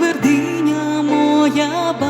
твердиня моя.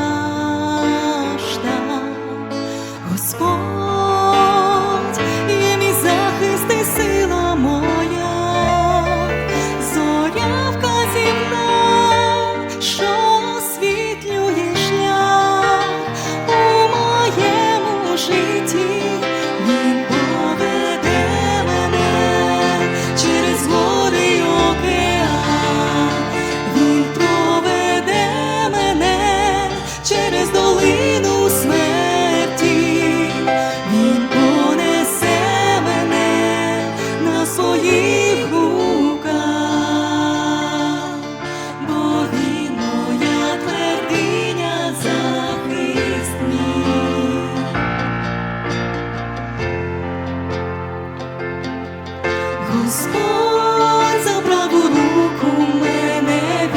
Господь за праву руку мене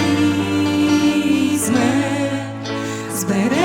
візьме, збере.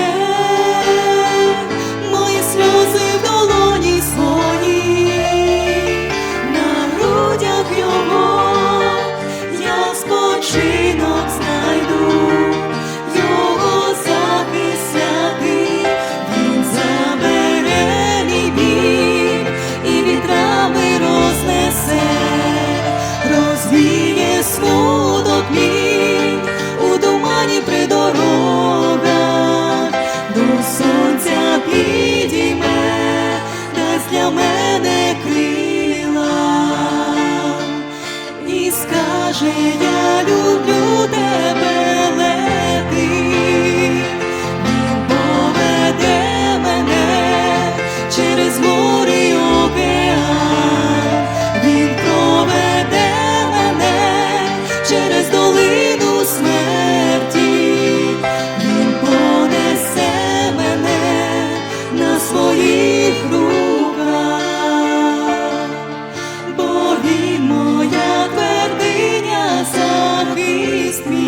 peace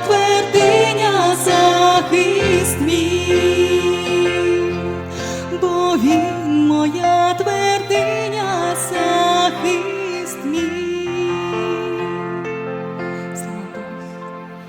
твердиня захист мій.